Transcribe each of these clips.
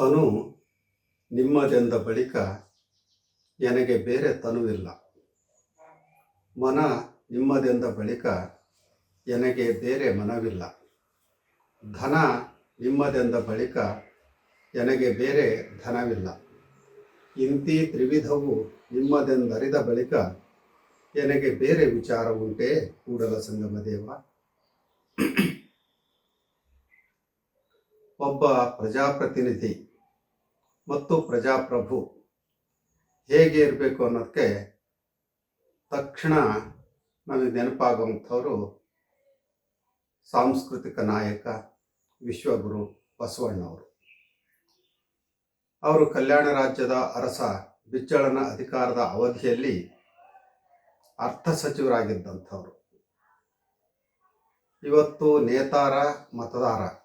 ತನು ನಿಮ್ಮದೆಂದ ಬಳಿಕ ನನಗೆ ಬೇರೆ ತನುವಿಲ್ಲ. ಮನ ನಿಮ್ಮದೆಂದ ಬಳಿಕ ನನಗೆ ಬೇರೆ ಮನವಿಲ್ಲ. ಧನ ನಿಮ್ಮದೆಂದ ಬಳಿಕ ನನಗೆ ಬೇರೆ ಧನವಿಲ್ಲ. ಇಂತಿ ತ್ರಿವಿಧವು ನಿಮ್ಮದೆಂದರಿದ ಬಳಿಕ ನನಗೆ ಬೇರೆ ವಿಚಾರ ಉಂಟೆ ಕೂಡಲ ಸಂಗಮ ದೇವ. ಒಬ್ಬ ಪ್ರಜಾಪ್ರತಿನಿಧಿ ಮತ್ತು ಪ್ರಜಾಪ್ರಭು ಹೇಗೆ ಇರಬೇಕು ಅನ್ನೋದಕ್ಕೆ ತಕ್ಷಣ ನನಗೆ ನೆನಪಾಗುವಂಥವರು ಸಾಂಸ್ಕೃತಿಕ ನಾಯಕ ವಿಶ್ವಗುರು ಬಸವಣ್ಣವರು. ಅವರು ಕಲ್ಯಾಣ ರಾಜ್ಯದ ಅರಸ ಬಿಚ್ಚಳನ ಅಧಿಕಾರದ ಅವಧಿಯಲ್ಲಿ ಅರ್ಥ ಸಚಿವರಾಗಿದ್ದಂಥವ್ರು. ಇವತ್ತು ನೇತಾರ ಮತದಾರ.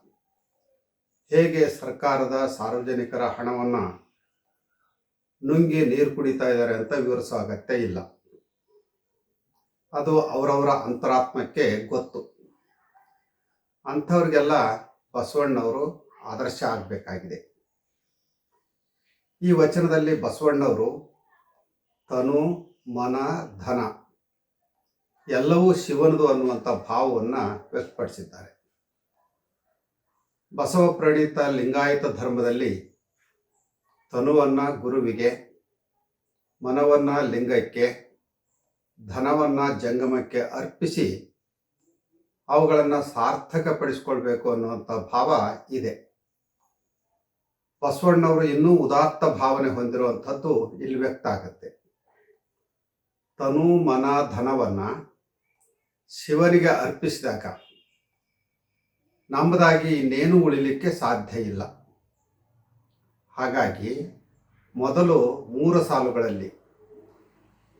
ಹೇಗೆ ಸರ್ಕಾರದ ಸಾರ್ವಜನಿಕರ ಹಣವನ್ನು ನುಂಗಿ ನೀರು ಕುಡಿತಾ ಇದ್ದಾರೆ ಅಂತ ವಿವರಿಸೋ ಅಗತ್ಯ ಇಲ್ಲ. ಅದು ಅವರವರ ಅಂತರಾತ್ಮಕ್ಕೆ ಗೊತ್ತು. ಅಂಥವ್ರಿಗೆಲ್ಲ ಬಸವಣ್ಣವರು ಆದರ್ಶ ಆಗಬೇಕಾಗಿದೆ. ಈ ವಚನದಲ್ಲಿ ಬಸವಣ್ಣವರು ತನು, ಮನ, ಧನ ಎಲ್ಲವೂ ಶಿವನದು ಅನ್ನುವಂಥ ಭಾವವನ್ನು ವ್ಯಕ್ತಪಡಿಸಿದ್ದಾರೆ. ಬಸವ ಪ್ರಣೀತ ಲಿಂಗಾಯತ ಧರ್ಮದಲ್ಲಿ ತನುವನ್ನು ಗುರುವಿಗೆ, ಮನವನ್ನ ಲಿಂಗಕ್ಕೆ, ಧನವನ್ನ ಜಂಗಮಕ್ಕೆ ಅರ್ಪಿಸಿ ಅವುಗಳನ್ನು ಸಾರ್ಥಕಪಡಿಸ್ಕೊಳ್ಬೇಕು ಅನ್ನುವಂಥ ಭಾವ ಇದೆ. ಬಸವಣ್ಣವರು ಇನ್ನೂ ಉದಾತ್ತ ಭಾವನೆ ಹೊಂದಿರುವಂಥದ್ದು ಇಲ್ಲಿ ವ್ಯಕ್ತ ಆಗುತ್ತೆ. ತನು, ಮನ, ಧನವನ್ನ ಶಿವನಿಗೆ ಅರ್ಪಿಸಿದಾಗ ನಮ್ಮದಾಗಿ ಇನ್ನೇನು ಉಳಿಲಿಕ್ಕೆ ಸಾಧ್ಯ ಇಲ್ಲ. ಹಾಗಾಗಿ ಮೊದಲು ಮೂರು ಸಾಲುಗಳಲ್ಲಿ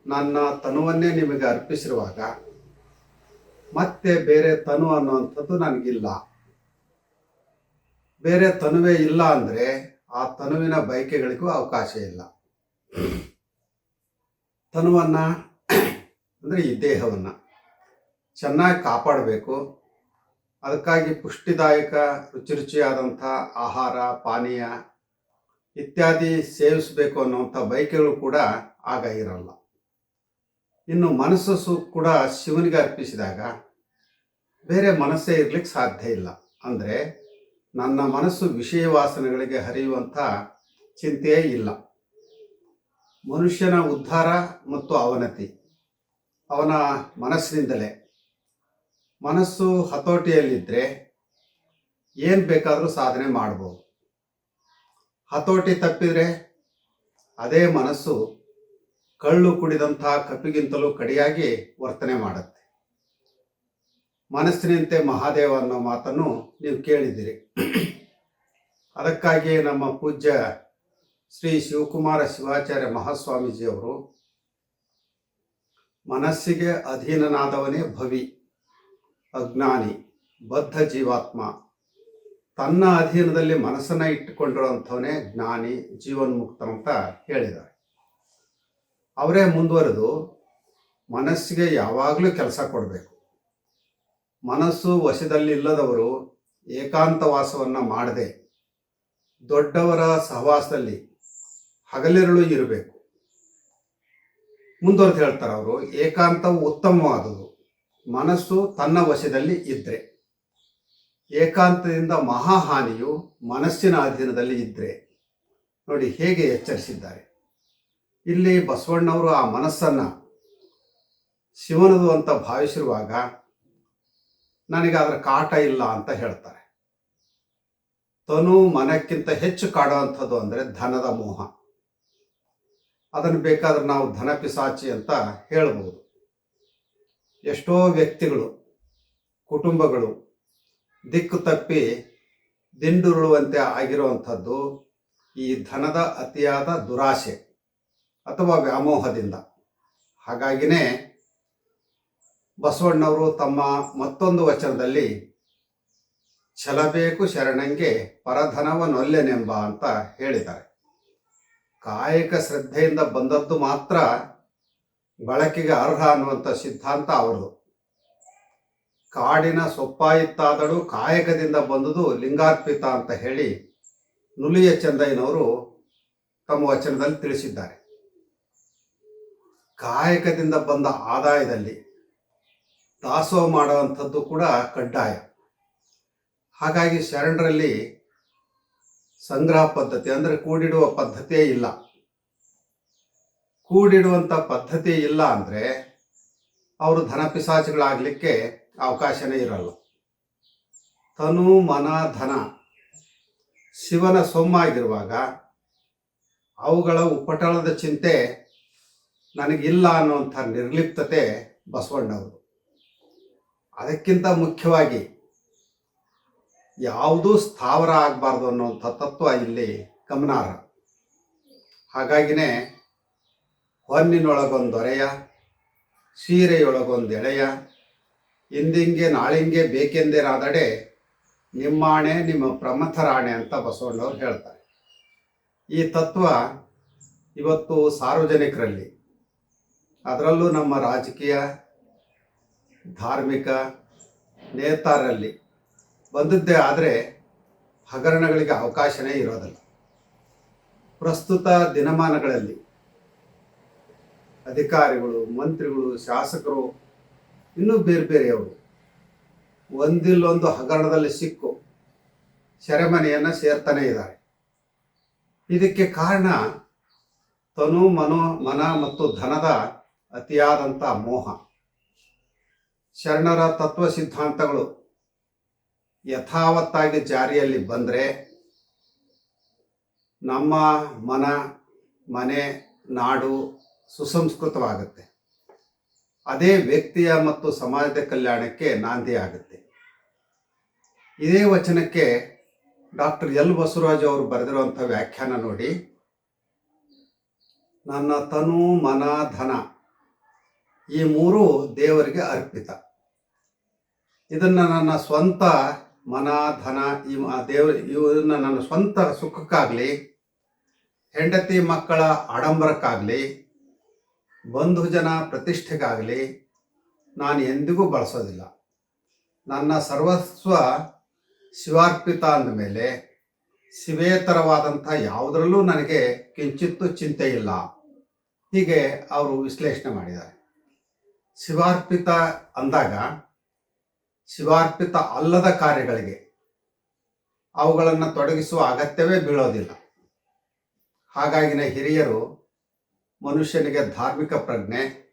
ನನ್ನ ತನುವನ್ನೇ ನಿಮಗೆ ಅರ್ಪಿಸಿರುವಾಗ ಮತ್ತೆ ಬೇರೆ ತನು ಅನ್ನುವಂಥದ್ದು ನನಗಿಲ್ಲ. ಬೇರೆ ತನುವೇ ಇಲ್ಲ ಅಂದರೆ ಆ ತನುವಿನ ಬಯಕೆಗಳಿಗೂ ಅವಕಾಶ ಇಲ್ಲ. ತನುವನ್ನು ಅಂದರೆ ಈ ದೇಹವನ್ನು ಚೆನ್ನಾಗಿ ಕಾಪಾಡಬೇಕು. ಅದಕ್ಕಾಗಿ ಪುಷ್ಟಿದಾಯಕ, ರುಚಿ ರುಚಿಯಾದಂಥ ಆಹಾರ, ಪಾನೀಯ ಇತ್ಯಾದಿ ಸೇವಿಸಬೇಕು ಅನ್ನುವಂಥ ಬಯಕೆಗಳು ಕೂಡ ಆಗ ಇರಲ್ಲ. ಇನ್ನು ಮನಸ್ಸು ಕೂಡ ಶಿವನಿಗೆ ಅರ್ಪಿಸಿದಾಗ ಬೇರೆ ಮನಸ್ಸೇ ಇರಲಿಕ್ಕೆ ಸಾಧ್ಯ ಇಲ್ಲ. ಅಂದರೆ ನನ್ನ ಮನಸ್ಸು ವಿಷಯ ವಾಸನೆಗಳಿಗೆ ಹರಿಯುವಂಥ ಚಿಂತೆಯೇ ಇಲ್ಲ. ಮನುಷ್ಯನ ಉದ್ಧಾರ ಮತ್ತು ಅವನತಿ, ಅವನ ಮನಸ್ಸಿನಿಂದಲೇ. ಮನಸ್ಸು ಹತೋಟಿಯಲ್ಲಿದ್ದರೆ ಏನು ಬೇಕಾದರೂ ಸಾಧನೆ ಮಾಡ್ಬೋದು. ಹತೋಟಿ ತಪ್ಪಿದರೆ ಅದೇ ಮನಸ್ಸು ಕಳ್ಳು ಕುಡಿದಂಥ ಕಪ್ಪಿಗಿಂತಲೂ ಕಡಿಯಾಗಿ ವರ್ತನೆ ಮಾಡುತ್ತೆ. ಮನಸ್ಸಿನಂತೆ ಮಹಾದೇವ ಅನ್ನೋ ಮಾತನ್ನು ನೀವು ಕೇಳಿದ್ದೀರಿ. ಅದಕ್ಕಾಗಿಯೇ ನಮ್ಮ ಪೂಜ್ಯ ಶ್ರೀ ಶಿವಕುಮಾರ ಶಿವಾಚಾರ್ಯ ಮಹಾಸ್ವಾಮೀಜಿಯವರು ಮನಸ್ಸಿಗೆ ಅಧೀನನಾದವನೇ ಭವಿ. ಅಜ್ಞಾನಿ, ಬದ್ಧ ಜೀವಾತ್ಮ. ತನ್ನ ಅಧೀನದಲ್ಲಿ ಮನಸ್ಸನ್ನ ಇಟ್ಟುಕೊಂಡಿರುವಂಥವನೇ ಜ್ಞಾನಿ ಜೀವನ್ಮುಕ್ತ ಅಂತ ಹೇಳಿದ್ದಾರೆ. ಅವರೇ ಮುಂದುವರೆದು ಮನಸ್ಸಿಗೆ ಯಾವಾಗಲೂ ಕೆಲಸ ಕೊಡಬೇಕು. ಮನಸ್ಸು ವಶದಲ್ಲಿ ಇಲ್ಲದವರು ಏಕಾಂತವಾಸವನ್ನು ಮಾಡದೆ ದೊಡ್ಡವರ ಸಹವಾಸದಲ್ಲಿ ಹಗಲಿರುಳು ಇರಬೇಕು. ಮುಂದುವರೆದು ಹೇಳ್ತಾರೆ ಅವರು, ಏಕಾಂತವು ಉತ್ತಮವಾದುದು. ಮನಸ್ಸು ತನ್ನ ವಶದಲ್ಲಿ ಇದ್ದರೆ ಏಕಾಂತದಿಂದ ಮಹಾಹಾನಿಯು ಮನಸ್ಸಿನ ಅಧೀನದಲ್ಲಿ ಇದ್ದರೆ ನೋಡಿ ಹೇಗೆ ಎಚ್ಚರಿಸಿದ್ದಾರೆ. ಇಲ್ಲಿ ಬಸವಣ್ಣವರು ಆ ಮನಸ್ಸನ್ನು ಶಿವನದು ಅಂತ ಭಾವಿಸಿರುವಾಗ ನನಗೆ ಅದರ ಕಾಟ ಇಲ್ಲ ಅಂತ ಹೇಳ್ತಾರೆ. ತನು ಮನಕ್ಕಿಂತ ಹೆಚ್ಚು ಕಾಡುವಂಥದ್ದು ಅಂದರೆ ಧನದ ಮೋಹ. ಅದನ್ನು ಬೇಕಾದ್ರೆ ನಾವು ಧನ ಪಿಸಾಚಿ ಅಂತ ಹೇಳ್ಬೋದು. ಎಷ್ಟೋ ವ್ಯಕ್ತಿಗಳು, ಕುಟುಂಬಗಳು ದಿಕ್ಕು ತಪ್ಪಿ ದಿಂಡುರುಳುವಂತೆ ಆಗಿರುವಂಥದ್ದು ಈ ಧನದ ಅತಿಯಾದ ದುರಾಶೆ ಅಥವಾ ವ್ಯಾಮೋಹದಿಂದ. ಹಾಗಾಗಿನೇ ಬಸವಣ್ಣವರು ತಮ್ಮ ಮತ್ತೊಂದು ವಚನದಲ್ಲಿ, ಛಲಬೇಕು ಶರಣಂಗೆ ಪರಧನವನೊಲ್ಲೆನೆಂಬ ಅಂತ ಹೇಳಿದ್ದಾರೆ. ಕಾಯಕ ಶ್ರದ್ಧೆಯಿಂದ ಬಂದದ್ದು ಮಾತ್ರ ಬಳಕೆಗೆ ಅರ್ಹ ಅನ್ನುವಂಥ ಸಿದ್ಧಾಂತ ಅವರದು ಕಾಡಿನ ಸೊಪ್ಪಾಯಿತ್ತಾದಳು ಕಾಯಕದಿಂದ ಬಂದುದು ಲಿಂಗಾರ್ಪಿತ ಅಂತ ಹೇಳಿ ನುಲಿಯ ಚಂದಯ್ಯನವರು ತಮ್ಮ ವಚನದಲ್ಲಿ ತಿಳಿಸಿದ್ದಾರೆ. ಕಾಯಕದಿಂದ ಬಂದ ಆದಾಯದಲ್ಲಿ ದಾಸೋಹ ಮಾಡುವಂಥದ್ದು ಕೂಡ ಕಡ್ಡಾಯ. ಹಾಗಾಗಿ ಶರಣರಲ್ಲಿ ಸಂಗ್ರಹ ಪದ್ಧತಿ ಅಂದರೆ ಕೂಡಿಡುವ ಪದ್ಧತಿಯೇ ಇಲ್ಲ. ಕೂಡಿಡುವಂಥ ಪದ್ಧತಿ ಇಲ್ಲ ಅಂದರೆ ಅವರು ಧನ ಪಿಸಾಚಿಗಳಾಗಲಿಕ್ಕೆ ಅವಕಾಶನೇ ಇರಲ್ಲ. ತನು ಮನ ಧನ, ಶಿವನ ಸೊಮ್ಮಾಗಿರುವಾಗ ಅವುಗಳ ಉಪಟಳದ ಚಿಂತೆ ನನಗಿಲ್ಲ ಅನ್ನುವಂಥ ನಿರ್ಲಿಪ್ತತೆ ಬಸವಣ್ಣವರು. ಅದಕ್ಕಿಂತ ಮುಖ್ಯವಾಗಿ ಯಾವುದೂ ಸ್ಥಾವರ ಆಗಬಾರ್ದು ಅನ್ನುವಂಥ ತತ್ವ ಇಲ್ಲಿ ಗಮನಾರ್ಹ. ಹಾಗಾಗಿನೇ ಹೊನ್ನಿನೊಳಗೊಂದೊರೆಯ ಸೀರೆಯೊಳಗೊಂದು ಎಳೆಯ, ಇಂದಿಂಗೆ ನಾಳಿಂಗೆ ಬೇಕೆಂದಿರಾದಡೆ ನಿಮ್ಮಾಣೆ ನಿಮ್ಮ ಪ್ರಮಥರಾಣೆ ಅಂತ ಬಸವಣ್ಣವ್ರು ಹೇಳ್ತಾರೆ. ಈ ತತ್ವ ಇವತ್ತು ಸಾರ್ವಜನಿಕರಲ್ಲಿ, ಅದರಲ್ಲೂ ನಮ್ಮ ರಾಜಕೀಯ, ಧಾರ್ಮಿಕ ನೇತಾರರಲ್ಲಿ ಬಂದದ್ದೇ ಆದರೆ ಹಗರಣಗಳಿಗೆ ಅವಕಾಶನೇ ಇರೋದಿಲ್ಲ. ಪ್ರಸ್ತುತ ದಿನಮಾನಗಳಲ್ಲಿ ಅಧಿಕಾರಿಗಳು, ಮಂತ್ರಿಗಳು, ಶಾಸಕರು, ಇನ್ನೂ ಬೇರೆ ಬೇರೆಯವರು ಒಂದಿಲ್ಲೊಂದು ಹಗರಣದಲ್ಲಿ ಸಿಕ್ಕು. ಸೆರೆಮನೆಯನ್ನು ಸೇರ್ತಾನೆ ಇದ್ದಾರೆ. ಇದಕ್ಕೆ ಕಾರಣ ತನು ಮನೋ, ಮನ ಮತ್ತು ಧನದ ಅತಿಯಾದಂಥ ಮೋಹ. ಶರಣರ ತತ್ವ ಸಿದ್ಧಾಂತಗಳು ಯಥಾವತ್ತಾಗಿ ಜಾರಿಯಲ್ಲಿ ಬಂದರೆ ನಮ್ಮ ಮನ, ಮನೆ, ನಾಡು ಸುಸಂಸ್ಕೃತವಾಗುತ್ತೆ. ಅದೇ ವ್ಯಕ್ತಿಯ ಮತ್ತು ಸಮಾಜದ ಕಲ್ಯಾಣಕ್ಕೆ ನಾಂದಿ ಆಗುತ್ತೆ. ಇದೇ ವಚನಕ್ಕೆ ಡಾಕ್ಟರ್ ಎಲ್ ಬಸವರಾಜ್ ಅವರು ಬರೆದಿರುವಂಥ ವ್ಯಾಖ್ಯಾನ ನೋಡಿ. ನನ್ನ ತನು ಮನ ಧನ ಈ ಮೂರು ದೇವರಿಗೆ ಅರ್ಪಿತ. ಇದನ್ನು ನನ್ನ ಸ್ವಂತ ಮನ ಧನ ಈ ದೇವ್ರ ಇವನ್ನ ನನ್ನ ಸ್ವಂತ ಸುಖಕ್ಕಾಗಲಿ, ಹೆಂಡತಿ ಮಕ್ಕಳ ಆಡಂಬರಕ್ಕಾಗಲಿ ಬಂಧು ಜನ ಪ್ರತಿಷ್ಠೆಗಾಗಲಿ ನಾನು ಎಂದಿಗೂ ಬಳಸೋದಿಲ್ಲ. ನನ್ನ ಸರ್ವಸ್ವ ಶಿವಾರ್ಪಿತ ಅಂದಮೇಲೆ ಶಿವೇತರವಾದಂಥ ಯಾವುದರಲ್ಲೂ ನನಗೆ ಕಿಂಚಿತ್ತೂ ಚಿಂತೆ ಇಲ್ಲ. ಹೀಗೆ ಅವರು ವಿಶ್ಲೇಷಣೆ ಮಾಡಿದ್ದಾರೆ. ಶಿವಾರ್ಪಿತ ಅಂದಾಗ ಶಿವಾರ್ಪಿತ ಅಲ್ಲದ ಕಾರ್ಯಗಳಿಗೆ ಅವುಗಳನ್ನು ತೊಡಗಿಸುವ ಅಗತ್ಯವೇ ಬೀಳೋದಿಲ್ಲ. ಹಾಗಾಗಿನ ಹಿರಿಯರು ಮನುಷ್ಯನಿಗೆ ಧಾರ್ಮಿಕ ಪ್ರಜ್ಞೆ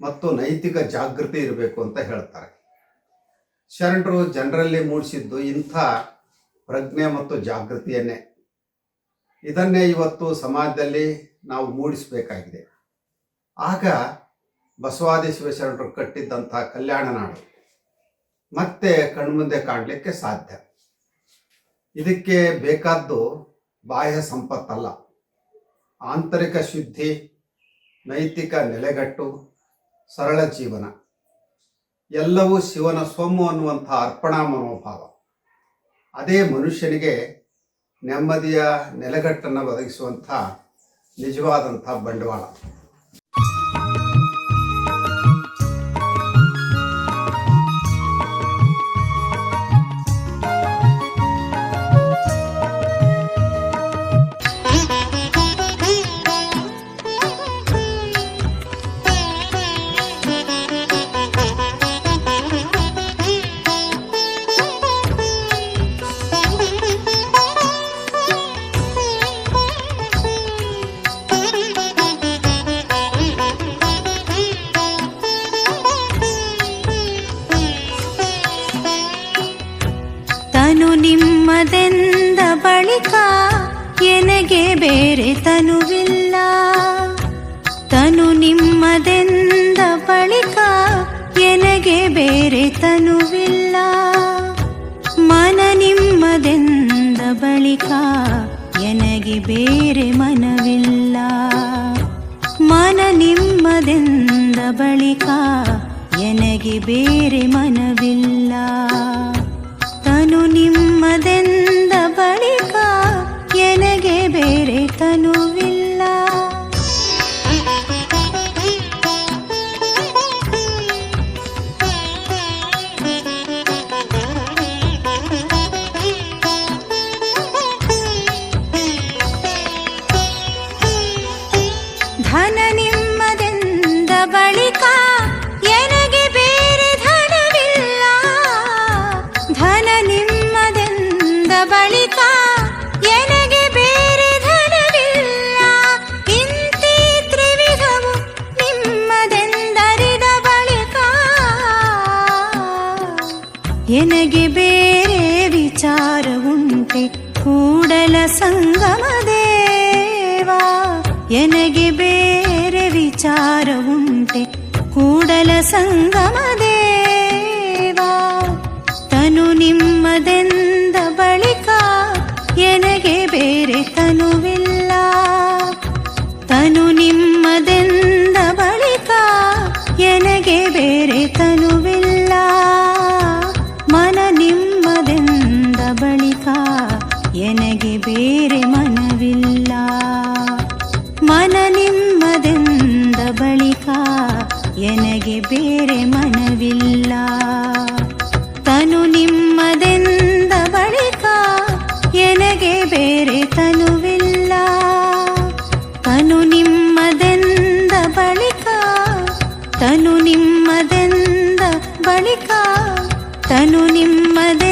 ಮತ್ತು ನೈತಿಕ ಜಾಗೃತಿ ಇರಬೇಕು ಅಂತ ಹೇಳ್ತಾರೆ. ಶರಣರು ಜನರಲ್ಲಿ ಮೂಡಿಸಿದ್ದು ಇಂಥ ಪ್ರಜ್ಞೆ ಮತ್ತು ಜಾಗೃತಿಯನ್ನೇ. ಇದನ್ನೇ ಇವತ್ತು ಸಮಾಜದಲ್ಲಿ ನಾವು ಮೂಡಿಸಬೇಕಾಗಿದೆ. ಆಗ ಬಸವಾದಿ ಶಿವಶರಣರು ಕಟ್ಟಿದ್ದಂಥ ಕಲ್ಯಾಣ ನಾಡು ಮತ್ತೆ ಕಣ್ಮುಂದೆ ಕಾಣಲಿಕ್ಕೆ ಸಾಧ್ಯ. ಇದಕ್ಕೆ ಬೇಕಾದ್ದು ಬಾಹ್ಯ ಸಂಪತ್ತಲ್ಲ. ಆಂತರಿಕ ಶುದ್ಧಿ, ನೈತಿಕ ನೆಲೆಗಟ್ಟು, ಸರಳ ಜೀವನ. ಎಲ್ಲವೂ ಶಿವನ ಸೊಮ್ಮು ಅನ್ನುವಂಥ ಅರ್ಪಣಾ ಮನೋಭಾವ. ಅದೇ ಮನುಷ್ಯನಿಗೆ ನೆಮ್ಮದಿಯ ನೆಲೆಗಟ್ಟನ್ನು ಒದಗಿಸುವಂಥ ನಿಜವಾದಂಥ ಬಂಡವಾಳ. ತನು ನಿಮ್ಮದೆಂದ ಬಳಿಕ ಎನಗೆ ಬೇರೆ ತನುವಿಲ್ಲ. ತನು ನಿಮ್ಮದೆಂದ ಬಳಿಕ ಎನಗೆ ಬೇರೆ ತನುವಿಲ್ಲ. ಮನ ನಿಮ್ಮದೆಂದ ಬಳಿಕ ಎನಗೆ ಬೇರೆ ಮನವಿಲ್ಲ. ಮನ ನಿಮ್ಮದೆಂದ ಬಳಿಕ ಎನಗೆ ಬೇರೆ ಮನವಿಲ್ಲ. ಕೂಡಲ ಸಂಗಮ ದೇವಾ ಎನಗೆ ಬೇರೆ ವಿಚಾರ ಉಂಟೆ ಕೂಡಲ ಸಂಗಮ ದೇವಾ ತನು ನಿಮ್ಮದೆಂದ ಬೇರೆ ಮನವಿಲ್ಲ. ತನು ನಿಮ್ಮದೆಂದ ಬಳಿಕ ಎನಗೆ ಬೇರೆ ತನುವಿಲ್ಲ. ತನು ನಿಮ್ಮದೆಂದ ಬಳಿಕ, ತನು ನಿಮ್ಮದೆಂದ ಬಳಿಕ, ತನು ನಿಮ್ಮದೆಂದ